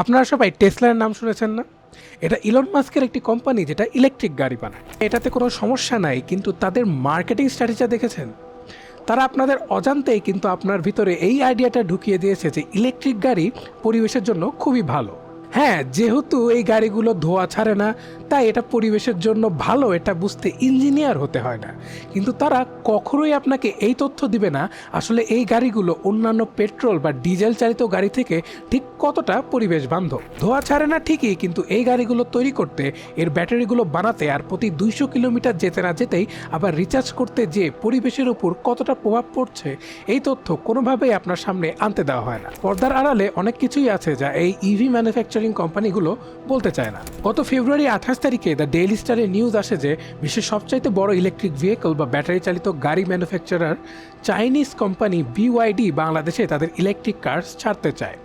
আপনারা সবাই টেসলার নাম শুনেছেন না? এটা ইলন মাস্কের একটি কোম্পানি যেটা ইলেকট্রিক গাড়ি বানায়। এটাতে কোনো সমস্যা নাই, কিন্তু তাদের মার্কেটিং স্ট্র্যাটেজিটা দেখেছেন? তারা আপনাদের অজান্তেই কিন্তু আপনার ভিতরে এই আইডিয়াটা ঢুকিয়ে দিয়েছে যে ইলেকট্রিক গাড়ি পরিবেশের জন্য খুবই ভালো। হ্যাঁ যেহেতু এই গাড়িগুলো ধোয়া ছাড়ে না, তাই এটা পরিবেশের জন্য ভালো, এটা বুঝতে ইঞ্জিনিয়ার হতে হয় না। কিন্তু তারা কখনোই আপনাকে এই তথ্য দিবে না, আসলে এই গাড়িগুলো অন্যান্য পেট্রোল বা ডিজেল চালিত গাড়ি থেকে ঠিক কতটা পরিবেশ বান্ধব। ধোয়া ছাড়ে না ঠিকই, কিন্তু এই গাড়িগুলো তৈরি করতে, এর ব্যাটারিগুলো বানাতে আর প্রতি দুইশো কিলোমিটার যেতে না যেতেই আবার রিচার্জ করতে যে পরিবেশের উপর কতটা প্রভাব পড়ছে, এই তথ্য কোনোভাবেই আপনার সামনে আনতে দেওয়া হয় না। পর্দার আড়ালে অনেক কিছুই আছে যা এই ইভি ম্যানুফ্যাকচারিং কোম্পানিগুলো বলতে চায় না। গত ফেব্রুয়ারি আঠাশ তারিখে দ্য ডেইলি স্টারে নিউজ আসে যে, বিশ্বের সবচাইতে বড় ইলেকট্রিক ভেহিকল বা ব্যাটারি চালিত গাড়ি ম্যানুফ্যাকচারার চাইনিজ কোম্পানি বিওয়াইডি বাংলাদেশে তাদের ইলেকট্রিক কার ছাড়তে চায়।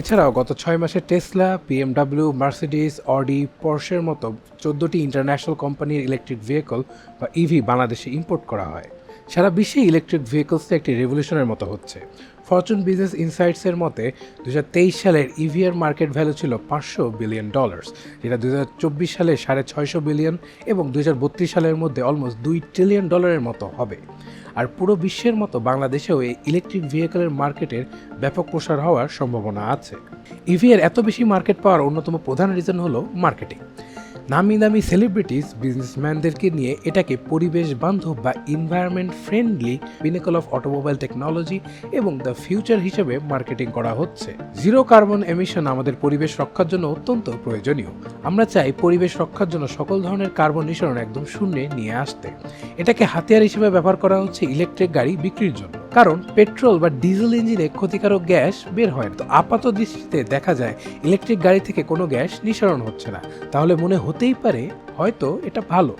এছাড়াও গত ছয় মাসে টেসলা বিএমডাব্লিউ মার্সিডিস অডি পর্শের মতো চোদ্দোটি ইন্টারন্যাশনাল কোম্পানির ইলেকট্রিক ভেহিকল বা ইভি বাংলাদেশে ইম্পোর্ট করা হয়। সারা বিশ্বে ইলেকট্রিক ভেহিকলসে একটি রেভলিউশনের মতো হচ্ছে। ফরচুন বিজনেস ইনসাইটসের মতে, দুহাজার তেইশ সালের ইভিআর মার্কেট ভ্যালু ছিল পাঁচশো বিলিয়ন ডলার্স যেটা দু হাজার চব্বিশ সালে সাড়ে ছয়শো বিলিয়ন এবং দুই হাজার বত্রিশ সালের মধ্যে অলমোস্ট দুই ট্রিলিয়ন ডলারের মতো হবে। আর পুরো বিশ্বের মতো বাংলাদেশেও এই ইলেকট্রিক ভেহিকলের মার্কেটের ব্যাপক প্রসার হওয়ার সম্ভাবনা আছে। ইভিএর এত বেশি মার্কেট পাওয়ার অন্যতম প্রধান রিজন হলো মার্কেটিং নামি দামি সেলিব্রিটিস বিজনেসম্যানদেরকে নিয়ে এটাকে পরিবেশ বান্ধব বা environment friendly pinnacle of automobile technology এবং দ্য ফিউচার হিসেবে মার্কেটিং করা হচ্ছে। জিরো কার্বন এমিশন আমাদের পরিবেশ রক্ষার জন্য অত্যন্ত প্রয়োজনীয়। আমরা চাই পরিবেশ রক্ষার জন্য সকল ধরনের কার্বন নিঃসরণ একদম শূন্যে নিয়ে আসতে। এটাকে হাতিয়ার হিসেবে ব্যবহার করা হচ্ছে ইলেকট্রিক গাড়ি বিক্রির জন্য। কারণ পেট্রোল বা ডিজেল ইঞ্জিনে ক্ষতিকারক গ্যাস বের হয় তো আপাত দৃষ্টিতে দেখা যায় ইলেকট্রিক গাড়ি থেকে কোনো গ্যাস নিঃসরণ হচ্ছে না। তাহলে মনে হতেই পারে, হয়তো এটা ভালো,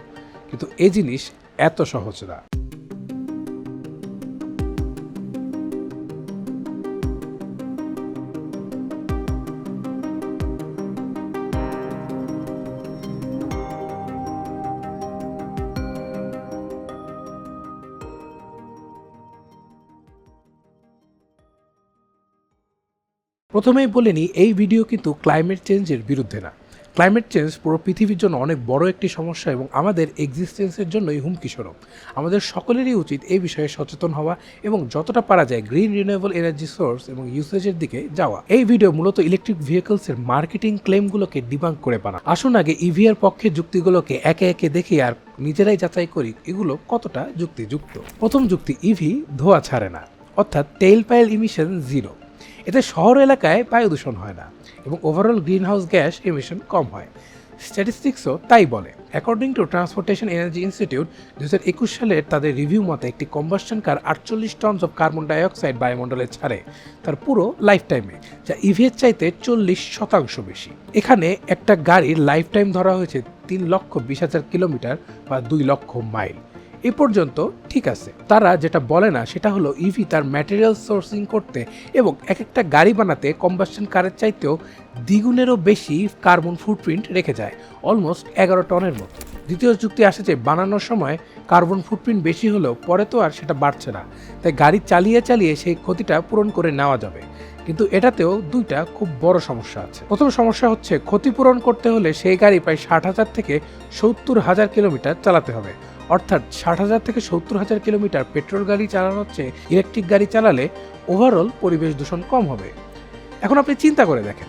কিন্তু এ জিনিস এত সহজ না। প্রথমেই বলে নিই এই ভিডিও কিন্তু ক্লাইমেট চেঞ্জের বিরুদ্ধে না। ক্লাইমেট চেঞ্জ পুরো পৃথিবীর জন্য অনেক বড় একটি সমস্যা এবং আমাদের এক্সিস্টেন্সের জন্যই হুমকি স্বরূপ আমাদের সকলেরই উচিত এই বিষয়ে সচেতন হওয়া এবং যতটা পারা যায় গ্রিন রিনিউয়েবল এনার্জি সোর্স এবং ইউসেজের দিকে যাওয়া। এই ভিডিও মূলত ইলেকট্রিক ভেহিকলসের মার্কেটিং ক্লেমগুলোকে ডিবাঙ্ক করে বানা আসুন আগে ইভিআর পক্ষে যুক্তিগুলোকে একে একে দেখি আর নিজেরাই যাচাই করি এগুলো কতটা যুক্তিযুক্ত। প্রথম যুক্তি ইভি ধোয়া ছাড়ে না, অর্থাৎ তেল পাইল ইমিশন জিরো এতে শহর এলাকায় বায়ু দূষণ হয় না। এবং overall greenhouse gas emission কম হয়। স্ট্যাটিস্টিক্সও তাই বলে। According to transportation energy institute দু হাজার একুশ সালের তাদের রিভিউ মতে একটি কম্বাসশন কার আটচল্লিশ টনস অফ কার্বন ডাইঅক্সাইড বায়ুমণ্ডলে ছাড়ে তার পুরো লাইফ টাইমে যা ইভিএর চাইতে চল্লিশ শতাংশ বেশি। এখানে একটা গাড়ির লাইফ টাইম ধরা হয়েছে তিন লক্ষ বিশ হাজার কিলোমিটার বা দুই লক্ষ মাইল। এ পর্যন্ত ঠিক আছে। তারা যেটা বলে না, সেটা হলো ইভি তার ম্যাটেরিয়াল সোর্সিং করতে এবং এক একটা গাড়ি বানাতে কম্বাসশন কারের চাইতেও দ্বিগুণেরও বেশি কার্বন ফুটপ্রিন্ট রেখে যায় অলমোস্ট এগারো টনের মতো। দ্বিতীয় যুক্তি আসে যে, বানানোর সময় কার্বন ফুটপ্রিন্ট বেশি হলেও পরে তো আর সেটা বাড়ছে না, তাই গাড়ি চালিয়ে চালিয়ে সেই ক্ষতিটা পূরণ করে নেওয়া যাবে। কিন্তু এটাতেও দুইটা খুব বড় সমস্যা আছে। প্রথম সমস্যা হচ্ছে, ক্ষতিপূরণ করতে হলে সেই গাড়ি প্রায় ষাট হাজার থেকে সত্তর হাজার কিলোমিটার চালাতে হবে। অর্থাৎ ষাট হাজার থেকে সত্তর হাজার কিলোমিটার পেট্রোল গাড়ি চালানোর চেয়ে ইলেকট্রিক গাড়ি চালালে ওভারঅল পরিবেশ দূষণ কম হবে। এখন আপনি চিন্তা করে দেখেন,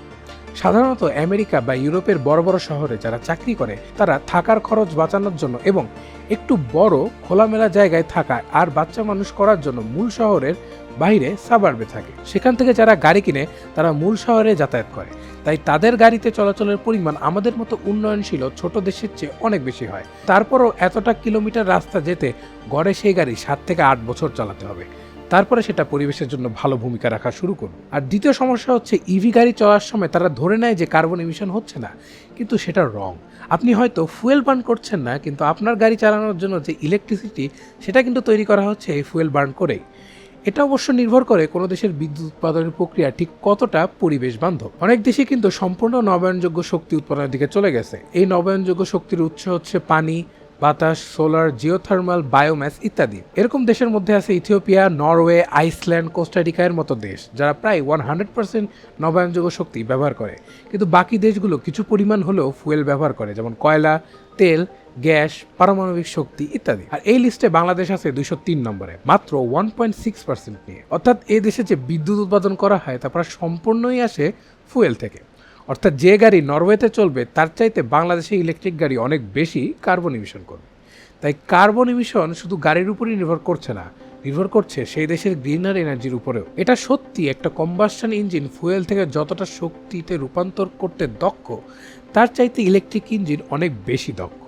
সাধারণত আমেরিকা বা ইউরোপের বড় বড় শহরে যারা চাকরি করে, তারা থাকার খরচ বাঁচানোর জন্য এবং একটু বড় খোলামেলা জায়গায় থাকা আর বাচ্চা মানুষ করার জন্য মূল শহরের বাইরে সাবার্বে থাকে। সেখান থেকে যারা গাড়ি কিনে, তারা মূল শহরে যাতায়াত করে। তাই তাদের গাড়িতে চলাচলের পরিমাণ আমাদের মতো উন্নয়নশীল ছোট দেশের চেয়ে অনেক বেশি হয়। তারপরও এতটা কিলোমিটার রাস্তা যেতে গড়ে সেই গাড়ি সাত থেকে আট বছর চালাতে হবে। তারপরে সেটা পরিবেশের জন্য ভালো ভূমিকা রাখা শুরু করুন। আর দ্বিতীয় সমস্যা হচ্ছে ইভি গাড়ি চলার সময় তারা ধরে নেয় যে কার্বন এমিশন হচ্ছে না। কিন্তু সেটা রং আপনি হয়তো ফুয়েল বার্ন করছেন না, কিন্তু আপনার গাড়ি চালানোর জন্য যে ইলেকট্রিসিটি সেটা কিন্তু তৈরি করা হচ্ছে এই ফুয়েল বার্ন করেই। এটা অবশ্য নির্ভর করে কোনো দেশের বিদ্যুৎ উৎপাদনের প্রক্রিয়া ঠিক কতটা পরিবেশ বান্ধব। অনেক দেশে কিন্তু সম্পূর্ণ নবায়নযোগ্য শক্তি উৎপাদনের দিকে চলে গেছে। এই নবায়নযোগ্য শক্তির উৎস হচ্ছে পানি, বাতাস, সোলার, জিওথার্মাল, বায়োম্যাস ইত্যাদি। এরকম দেশের মধ্যে আছে ইথিওপিয়া, নরওয়ে, আইসল্যান্ড কোস্টারিকা এর মতো দেশ, যারা প্রায় ওয়ান হান্ড্রেড পার্সেন্ট নবায়নযোগ্য শক্তি ব্যবহার করে। কিন্তু বাকি দেশগুলো কিছু পরিমাণ হলেও ফুয়েল ব্যবহার করে, যেমন কয়লা, তেল গ্যাস, পারমাণবিক শক্তি ইত্যাদি। আর এই লিস্টে বাংলাদেশ আছে দুইশো তিন নম্বরে, মাত্র ওয়ান পয়েন্ট সিক্স পার্সেন্ট নিয়ে। অর্থাৎ এই দেশে যে বিদ্যুৎ উৎপাদন করা হয়, তা প্রায় সম্পূর্ণই আসে ফুয়েল থেকে। অর্থাৎ যে গাড়ি নরওয়েতে চলবে, তার চাইতে বাংলাদেশে ইলেকট্রিক গাড়ি অনেক বেশি কার্বন ইমিশন করবে। তাই কার্বন ইমিশন শুধু গাড়ির উপরই নির্ভর করছে না, নির্ভর করছে সেই দেশের গ্রিনার এনার্জির উপরেও। এটা সত্যি একটা কম্বাসন ইঞ্জিন ফুয়েল থেকে যতটা শক্তিতে রূপান্তর করতে দক্ষ, তার চাইতে ইলেকট্রিক ইঞ্জিন অনেক বেশি দক্ষ।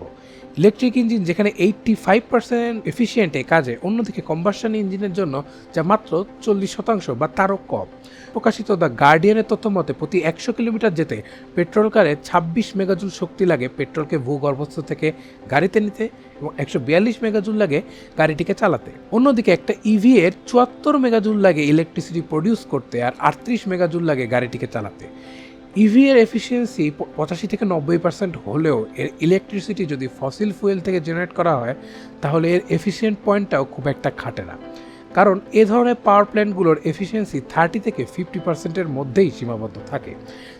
ইলেকট্রিক ইঞ্জিন যেখানে এইট্টি ফাইভ পার্সেন্ট এফিসিয়েন্টে কাজে, অন্যদিকে কম্বাসন ইঞ্জিনের জন্য যা মাত্র চল্লিশ শতাংশ বা তারও কম। প্রকাশিত দ্য গার্ডিয়ানের তথ্য মতে, প্রতি একশো কিলোমিটার যেতে পেট্রোল কারে ছাব্বিশ মেগাজুল শক্তি লাগে পেট্রোলকে ভূগর্ভস্থ থেকে গাড়িতে নিতে এবং একশো বিয়াল্লিশ মেগাজুল লাগে গাড়িটিকে চালাতে। অন্যদিকে একটা ইভি এর চুয়াত্তর মেগাজুল লাগে ইলেকট্রিসিটি প্রডিউস করতে আর আটত্রিশ মেগাজুল লাগে গাড়িটিকে চালাতে। ইভি এর এফিসিয়েন্সি পঁচাশি থেকে নব্বই পার্সেন্ট হলেও এর ইলেকট্রিসিটি যদি ফসিল ফুয়েল থেকে জেনারেট করা হয়, তাহলে এর এফিসিয়েন্ট পয়েন্টটাও খুব একটা খাটে না। কারণ এ ধরনের পাওয়ার প্ল্যান্টগুলোর এফিসিয়েন্সি থার্টি থেকে ফিফটি পার্সেন্টের মধ্যেই সীমাবদ্ধ থাকে।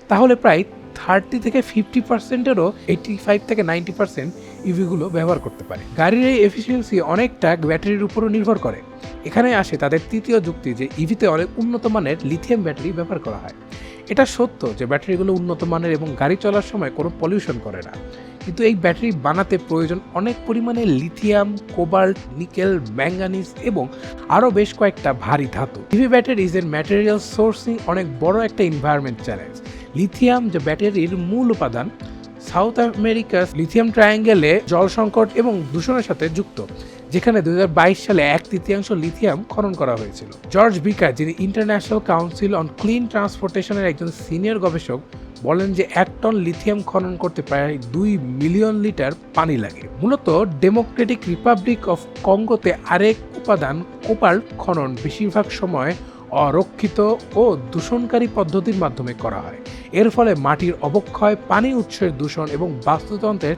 তাহলে প্রায় থার্টি থেকে ফিফটি পার্সেন্টেরও এইটি ফাইভ থেকে নাইনটি পার্সেন্ট ইভিগুলো ব্যবহার করতে পারে। গাড়ির এই এফিসিয়েন্সি অনেকটা ব্যাটারির উপরও নির্ভর করে। এখানে আসে তাদের তৃতীয় যুক্তি যে ইভিতে অনেক উন্নত মানের লিথিয়াম ব্যাটারি ব্যবহার করা হয়। এটা সত্য যে ব্যাটারিগুলো উন্নত মানের এবং গাড়ি চলার সময় কোনো পলিউশন করে না। কিন্তু এই ব্যাটারি বানাতে প্রয়োজন অনেক পরিমাণে লিথিয়াম কোবাল্ট নিকেল ম্যাঙ্গানিজ এবং আরও বেশ কয়েকটা ভারী ধাতু। ইভি ব্যাটারিজ এর ম্যাটেরিয়াল সোর্সিং অনেক বড় একটা এনভায়রনমেন্ট চ্যালেঞ্জ লিথিয়াম যে ব্যাটারির মূল উপাদান সাউথ আমেরিকার লিথিয়াম ট্রায়াঙ্গেলে জল সংকট এবং দূষণের সাথে যুক্ত। যেখানে দুই হাজার বাইশ সালে এক তৃতীয়াংশ লিথিয়াম খনন করা হয়েছিল। জর্জ বিকা যিনি ইন্টারন্যাশনাল কাউন্সিল অন ক্লিন ট্রান্সপোর্টেশনের একজন সিনিয়র গবেষক, বলেন যে এক টন লিথিয়াম খনন করতে প্রায় দুই মিলিয়ন লিটার পানি লাগে। মূলত ডেমোক্রেটিক রিপাবলিক অফ কঙ্গোতে আরেক উপাদান কোপাল খনন বেশিরভাগ সময় অরক্ষিত ও দূষণকারী পদ্ধতির মাধ্যমে করা হয়। এর ফলে মাটির অবক্ষয়, পানি উৎসের দূষণ এবং বাস্তুতন্ত্রের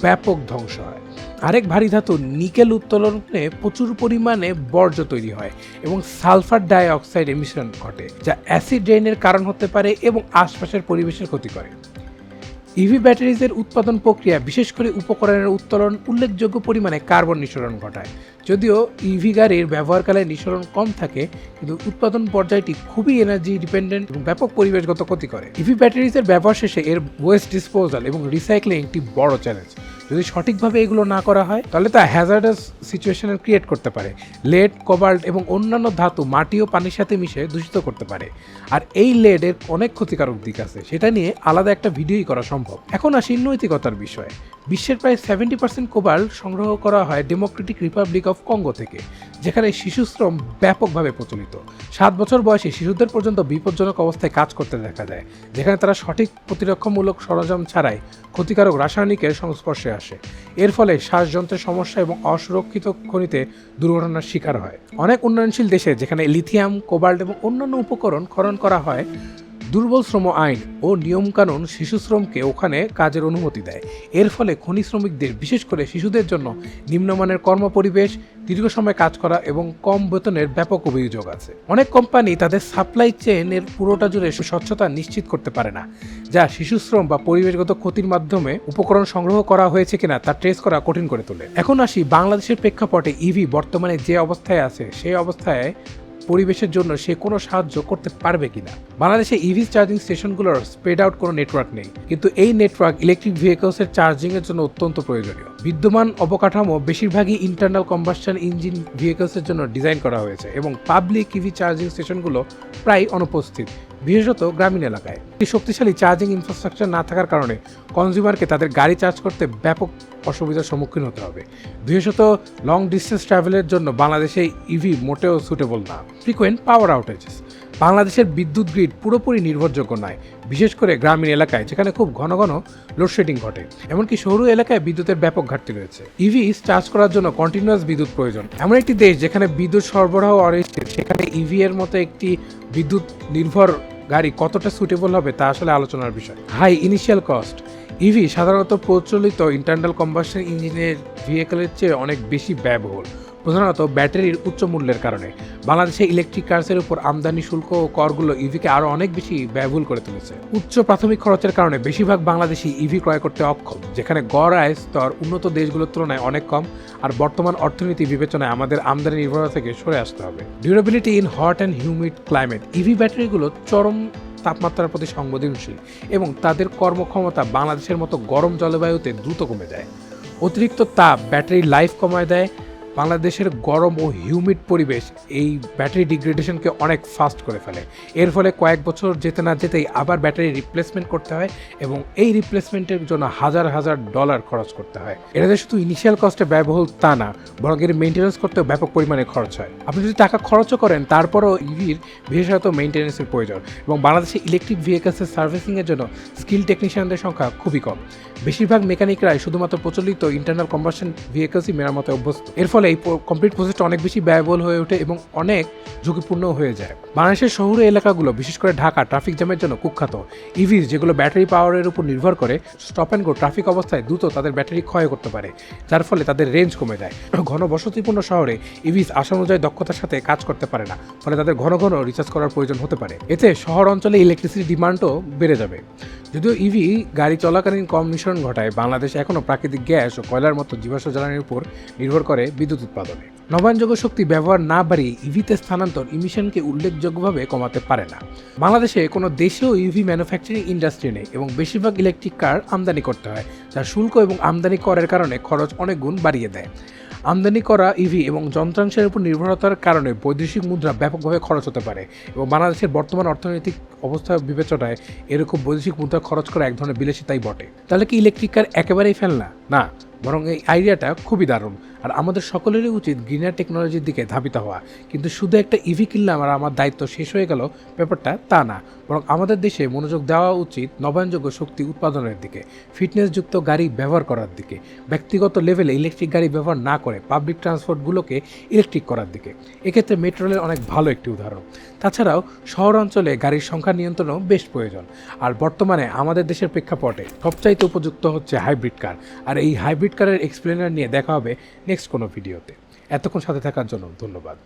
ব্যাপক ধ্বংস হয়। আরেক ভারী ধাতু নিকেল উত্তোলনে প্রচুর পরিমাণে বর্জ্য তৈরি হয় এবং সালফার ডাই অক্সাইড এমিশন ঘটে, যা অ্যাসিড ড্রেনের কারণ হতে পারে এবং আশপাশের পরিবেশের ক্ষতি করে। ইভি ব্যাটারিজের উৎপাদন প্রক্রিয়া, বিশেষ করে উপকরণের উত্তোলন, উল্লেখযোগ্য পরিমাণে কার্বন নিঃসরণ ঘটায়। যদিও ইভি গাড়ির ব্যবহারকালে নিঃসরণ কম থাকে, কিন্তু উৎপাদন পর্যায়টি খুবই এনার্জি ডিপেন্ডেন্ট এবং ব্যাপক পরিবেশগত ক্ষতি করে। ইভি ব্যাটারিজের ব্যবহার শেষে এর ওয়েস্ট ডিসপোজাল এবং রিসাইক্লিং একটি বড় চ্যালেঞ্জ যদি সঠিকভাবে এগুলো না করা হয়, তাহলে তা হ্যাজার্ডাস সিচুয়েশনের ক্রিয়েট করতে পারে। লেড কোবাল্ট এবং অন্যান্য ধাতু, মাটি ও পানির সাথে মিশে দূষিত করতে পারে। আর এই লেডের অনেক ক্ষতিকারক দিক আছে, সেটা নিয়ে আলাদা একটা ভিডিওই করা সম্ভব। এখন আসি নৈতিকতার বিষয়ে। বিশ্বের প্রায় সেভেন্টি পার্সেন্ট কোবাল্ট সংগ্রহ করা হয় ডেমোক্রেটিক রিপাবলিক অফ কঙ্গো থেকে। যেখানে শিশুশ্রম ব্যাপকভাবে প্রচলিত। সাত বছর বয়সে শিশুদের পর্যন্ত বিপজ্জনক অবস্থায় কাজ করতে দেখা যায়, যেখানে তারা সঠিক প্রতিরক্ষামূলক সরঞ্জাম ছাড়াই ক্ষতিকারক রাসায়নিকের সংস্পর্শে আসে। এর ফলে শ্বাসযন্ত্রের সমস্যা এবং অসুরক্ষিত খনিতে দুর্ঘটনার শিকার হয়। অনেক উন্নয়নশীল দেশে যেখানে লিথিয়াম, কোবাল্ট এবং অন্যান্য উপকরণ খনন করা হয় দুর্বল শ্রম আইন ও নিয়মকানুন শিশু শ্রমকে ওখানে কাজের অনুমতি দেয়। এর ফলে খনি শ্রমিকদের, বিশেষ করে শিশুদের জন্য নিম্নমানের কর্মপরিবেশ, দীর্ঘ সময় কাজ করা এবং কম বেতনের ব্যাপক অভিযোগ আছে। অনেক কোম্পানি তাদের সাপ্লাই চেনের পুরোটা জুড়ে স্বচ্ছতা নিশ্চিত করতে পারে না, যা শিশু শ্রম বা পরিবেশগত ক্ষতির মাধ্যমে উপকরণ সংগ্রহ করা হয়েছে কিনা তা ট্রেস করা কঠিন করে তোলে। এখন আসি বাংলাদেশের প্রেক্ষাপটে ইভি বর্তমানে যে অবস্থায় আছে, সেই অবস্থায় পরিবেশের জন্য সে কোনো সাহায্য করতে পারবে কিনা। বাংলাদেশে ইভি চার্জিং স্টেশনগুলোর স্প্রেড আউট কোনো নেটওয়ার্ক নেই, কিন্তু এই নেটওয়ার্ক ইলেকট্রিক ভেহিকলসের চার্জিং এর জন্য অত্যন্ত প্রয়োজনীয়। বিদ্যমান অবকাঠামো বেশিরভাগই ইন্টারনাল কম্বাসন ইঞ্জিন ভেহিকলসের জন্য ডিজাইন করা হয়েছে এবং পাবলিক ইভি চার্জিং স্টেশনগুলো প্রায় অনুপস্থিত। বিশেষত গ্রামীণ এলাকায়। একটি শক্তিশালী চার্জিং ইনফ্রাস্ট্রাকচার না থাকার কারণে কনজিউমারকে তাদের গাড়ি চার্জ করতে ব্যাপক অসুবিধার সম্মুখীন হতে হবে। বিশেষত লং ডিস্টেন্স ট্রাভেলের জন্য বাংলাদেশে ইভি মোটেও সুটেবল না। ফ্রিকোয়েন্ট পাওয়ার আউটেজেস বাংলাদেশের বিদ্যুৎ গ্রিড পুরোপুরি নির্ভরযোগ্য নয়। বিশেষ করে গ্রামীণ এলাকায়, যেখানে খুব ঘন ঘন লোডশেডিং ঘটে। এমনকি শহর এলাকায় বিদ্যুতের ব্যাপক ঘাটতি রয়েছে। ইভি চার্জ করার জন্য কন্টিনিউয়াস বিদ্যুৎ প্রয়োজন। এমন একটি দেশ যেখানে বিদ্যুৎ সরবরাহ অনিশ্চিত, সেখানে ইভি এর মতো একটি বিদ্যুৎ নির্ভর গাড়ি কতটা সুটেবল হবে তা আসলে আলোচনার বিষয়। হাই ইনিশিয়াল কস্ট ইভি সাধারণত প্রচলিত ইন্টারনাল কম্বাসন ইঞ্জিনের ভেহিকেলের চেয়ে অনেক বেশি ব্যয়বহুল। প্রধানত ব্যাটারির উচ্চ মূল্যের কারণে। বাংলাদেশে ইলেকট্রিক কার্সের উপর আমদানি শুল্ক ও করগুলো ইভিকে আরও অনেক বেশি ব্যয়বহুল করে তুলেছে। উচ্চ প্রাথমিক খরচের কারণে বেশিরভাগ বাংলাদেশি ইভি ক্রয় করতে অক্ষম, যেখানে গড় আয় স্তর উন্নত দেশগুলোর তুলনায় অনেক কম আর বর্তমান অর্থনীতি বিবেচনায় আমাদের আমদানি নির্ভরতা থেকে সরে আসতে হবে। Durability in hot and humid climate EV ব্যাটারিগুলো চরম তাপমাত্রার প্রতি সংবেদনশীল এবং তাদের কর্মক্ষমতা বাংলাদেশের মতো গরম জলবায়ুতে দ্রুত কমে যায়। অতিরিক্ত তাপ ব্যাটারির লাইফ কমায় দেয় বাংলাদেশের গরম ও হিউমিড পরিবেশ এই ব্যাটারি ডিগ্রেডেশনকে অনেক ফাস্ট করে ফেলে। এর ফলে কয়েক বছর যেতে না যেতেই আবার ব্যাটারি রিপ্লেসমেন্ট করতে হয় এবং এই রিপ্লেসমেন্টের জন্য হাজার হাজার ডলার খরচ করতে হয়। এটাতে শুধু ইনিশিয়াল কস্টে ব্যয়বহুল তা না, বরং এর মেনটেন্যান্স করতেও ব্যাপক পরিমাণে খরচ হয়। আপনি যদি টাকা খরচও করেন, তারপরও ইভির বিশেষত মেনটেন্যান্সের প্রয়োজন এবং বাংলাদেশে ইলেকট্রিক ভেহিকেলসের সার্ভিসিংয়ের জন্য স্কিল টেকনিশিয়ানদের সংখ্যা খুবই কম। বেশিরভাগ মেকানিকরাই শুধুমাত্র প্রচলিত ইন্টারনাল কম্বাসন ভেহিকেলসই মেরামতে অভ্যস্ত। এর ফলে এই কমপ্লিট প্রসেসটা অনেক বেশি ব্যয়বহুল হয়ে ওঠে এবং অনেক ঝুঁকিপূর্ণ হয়ে যায়। বাংলাদেশের শহুরে এলাকাগুলো, বিশেষ করে ঢাকা ট্রাফিক জ্যামের জন্য কুখ্যাত। ইভিস যেগুলো ব্যাটারি পাওয়ারের উপর নির্ভর করে স্টপ অ্যান্ড গো ট্রাফিক অবস্থায় দ্রুত তাদের ব্যাটারি ক্ষয় করতে পারে, যার ফলে তাদের রেঞ্জ কমে যায়। ঘন বসতিপূর্ণ শহরে ইভিস আশানুযায়ী দক্ষতার সাথে কাজ করতে পারে না, ফলে তাদের ঘন ঘন রিচার্জ করার প্রয়োজন হতে পারে। এতে শহর অঞ্চলে ইলেকট্রিসিটি ডিমান্ডও বেড়ে যাবে। যদিও ইভি গাড়ি চলাকালীন কম মিশ্রণ ঘটায়, বাংলাদেশ এখনও প্রাকৃতিক গ্যাস ও কয়লার মতো জীবাশ্ম জ্বালানির উপর নির্ভর করে বিদ্যুৎ উৎপাদনে। নবায়নযোগ্য শক্তি ব্যবহার না বাড়িয়ে ইভিতে স্থানান্তর ইমিশনকে উল্লেখযোগ্যভাবে কমাতে পারে না। বাংলাদেশে কোনো দেশেও ইভি ম্যানুফ্যাকচারিং ইন্ডাস্ট্রি নেই এবং বেশিরভাগ ইলেকট্রিক কার আমদানি করতে হয়, যা শুল্ক এবং আমদানি করের কারণে খরচ অনেক গুণ বাড়িয়ে দেয়। আমদানি করা ইভি এবং যন্ত্রাংশের উপর নির্ভরতার কারণে বৈদেশিক মুদ্রা ব্যাপকভাবে খরচ হতে পারে এবং বাংলাদেশের বর্তমান অর্থনৈতিক অবস্থা বিবেচনায় এরকম বৈদেশিক মুদ্রা খরচ করা এক ধরনের বিলাসিতাই বটে। তাহলে কি ইলেকট্রিক কার একেবারেই ফেলনা না। বরং এই আইডিয়াটা খুবই দারুণ। আর আমাদের সকলেরই উচিত গ্রিনার টেকনোলজির দিকে ধাবিত হওয়া। কিন্তু শুধু একটা ইভি কিনলাম আর আমার দায়িত্ব শেষ হয়ে গেল, ব্যাপারটা তা না। বরং আমাদের দেশে মনোযোগ দেওয়া উচিত নবায়নযোগ্য শক্তি উৎপাদনের দিকে, ফিটনেসযুক্ত গাড়ি ব্যবহার করার দিকে, ব্যক্তিগত লেভেলে ইলেকট্রিক গাড়ি ব্যবহার না করে পাবলিক ট্রান্সপোর্টগুলোকে ইলেকট্রিক করার দিকে। এক্ষেত্রে মেট্রো অনেক ভালো একটি উদাহরণ। তাছাড়াও শহর অঞ্চলে গাড়ির সংখ্যা নিয়ন্ত্রণও বেশ প্রয়োজন। আর বর্তমানে আমাদের দেশের প্রেক্ষাপটে সবচাইতে উপযুক্ত হচ্ছে হাইব্রিড কার। আর এই হাইব্রিড কারের এক্সপ্লেনার নিয়ে দেখা হবে নেক্সট কোনো ভিডিওতে। এতক্ষণ সাথে থাকার জন্য ধন্যবাদ।